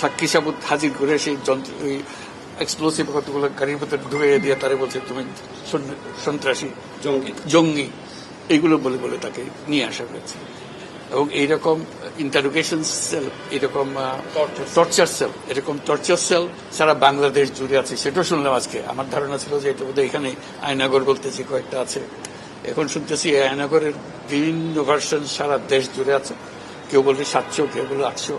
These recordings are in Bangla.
সাক্ষী সাবুত হাজির করে সেই যন্ত্র ওই এক্সপ্লোসিভ কতগুলো গাড়ির ভিতরে ঢুকে দিয়ে তারা বলছে তুমি সন্ত্রাসী জঙ্গি। জঙ্গি। এইগুলো বলে বলে তাকে নিয়ে আসা হয়েছে। এবং এইরকম ইন্টারোগেশন সেল এরকম টর্চার সেল এরকম টর্চার সেল সারা বাংলাদেশ জুড়ে আছে। সেটাও শুনলাম আজকে। আমার ধারণা ছিল যে এটা বোধহয় এখানে আয়নাগর বলতে যে কয়েকটা আছে। এখন শুনতেছি এই আয়নাগরের বিভিন্ন ভার্সন সারা দেশ জুড়ে আছে। কেউ বলছে সাতশো কেউ বলে আটশো।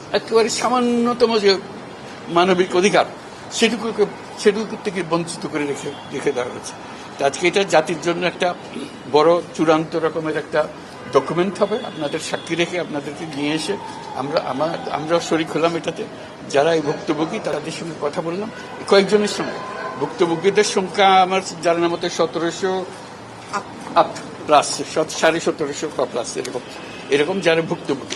একেবারে সামান্যতম যে মানবিক অধিকার, সেটুকুকে সেটুকু থেকে বঞ্চিত করে রেখে রেখে দেওয়া হয়েছে। আজকে এটা জাতির জন্য একটা বড় চূড়ান্ত রকমের একটা ডকুমেন্ট হবে। আপনাদের সাক্ষী রেখে আপনাদেরকে নিয়ে এসে আমরা আমার আমরাও শরিক হলাম এটাতে। যারা এই ভুক্তভোগী, তাদের সঙ্গে কথা বললাম। কয়েকজনের সঙ্গে। ভুক্তভোগীদের সংখ্যা আমার জানার মতো সতেরোশো প্লাস সাড়ে সতেরোশো প্লাস এরকম। এরকম যারা ভুক্তভোগী।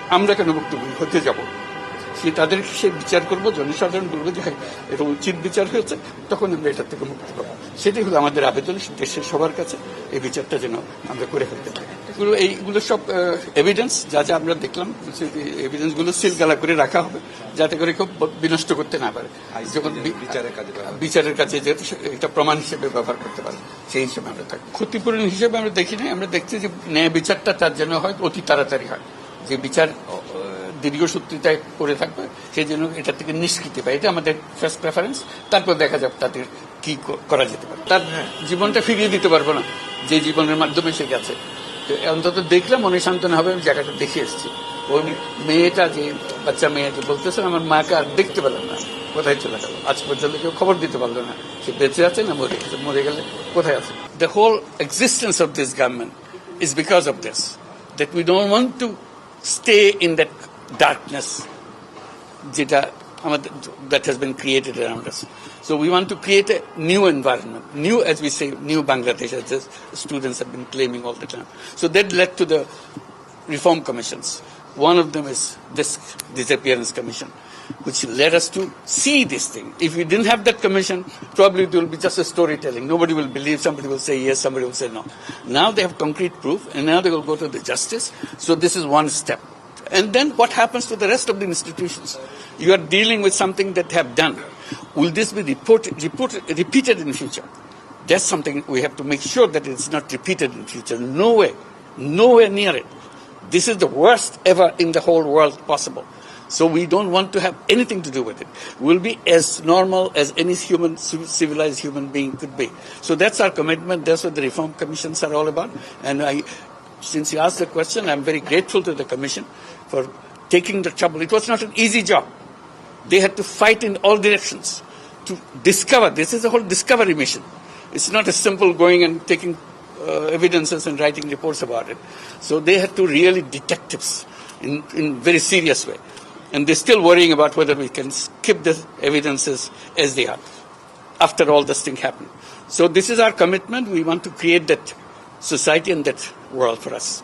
আমরা কেন মুক্তভোগী হতে যাব? সে তাদের সে বিচার করব জনসাধারণ বলব যে হ্যাঁ এটা উচিত বিচার হয়েছে তখন আমরা এটার থেকে মুক্তি পাবো। সেটাই হলো আমাদের আবেদন দেশের সবার কাছে এই বিচারটা যেন আমরা করে ফেলতে পারি। এগুলো এইগুলো সব এভিডেন্স যা যা আমরা দেখলাম এভিডেন্সগুলো সিলগালা করে রাখা হবে যাতে করে কেউ বিনষ্ট করতে না পারে। যখন বিচারের কাজে বিচারের কাছে যেহেতু এটা প্রমাণ হিসেবে ব্যবহার করতে পারে সেই হিসেবে আমরা থাকি। ক্ষতিপূরণ হিসেবে আমরা দেখি না আমরা দেখছি যে ন্যায় বিচারটা তার জন্য হয় অতি তাড়াতাড়ি হয়। যে বিচার আহ, দীর্ঘসূত্রিতায় করে থাকবে সেই জন্য এটা থেকে নিষ্কৃতি পায়। এটা আমাদের ফার্স্ট প্রেফারেন্স তারপর দেখা যাবে তাদের কি করা যেতে পারে। তার জীবনটা ফিরিয়ে দিতে পারব না যে জীবনের মাধ্যমে সে গেছে। তো অন্তত দেখলে মনে সান্ত্বনা হবে আমি জায়গাটা দেখে এসেছি। ওই মেয়েটা যে বাচ্চা মেয়ে যে বলতেছেন আমার মাকে আর দেখতে পেলাম না। কোথায় চলে গেল? আজ পর্যন্ত কেউ খবর দিতে পারল না। সে বেঁচে আছে না মরে গেছে? মরে গেলে কোথায় আছে? The whole existence of this government is because of this that we don't want to stay in that darkness যেটা আমাদের that has been created around us. So we want to create a new environment, new, as we say, new Bangladesh, as the students have been claiming all the time. So that led to the reform commissions. One of them is this disappearance commission, which led us to see this thing. If we didn't have that commission, probably it will be just a storytelling. Nobody will believe, somebody will say yes, somebody will say no. Now they have concrete proof, and now they will go to the justice. So this is one step. And then what happens to the rest of the institutions? You are dealing with something that have done. Will this be reported, reported, repeated in the future? That's something we have to make sure that it's not repeated in the future. No way, nowhere near it. This is the worst ever in the whole world possible. So we don't want to have anything to do with it. We'll be as normal as any human, civilized human being could be. So that's our commitment. That's what the reform commissions are all about. And I, since you asked the question, I'm very grateful to the commission for taking the trouble. It was not an easy job. They had to fight in all directions to discover. This is a whole discovery mission. It's not as simple going and taking Uh, evidences and writing reports about it. So they had to really detectives in in very serious way, and they're still worrying about whether we can skip the evidences as they are after all this thing happened. So this is our commitment. We want to create that society and that world for us.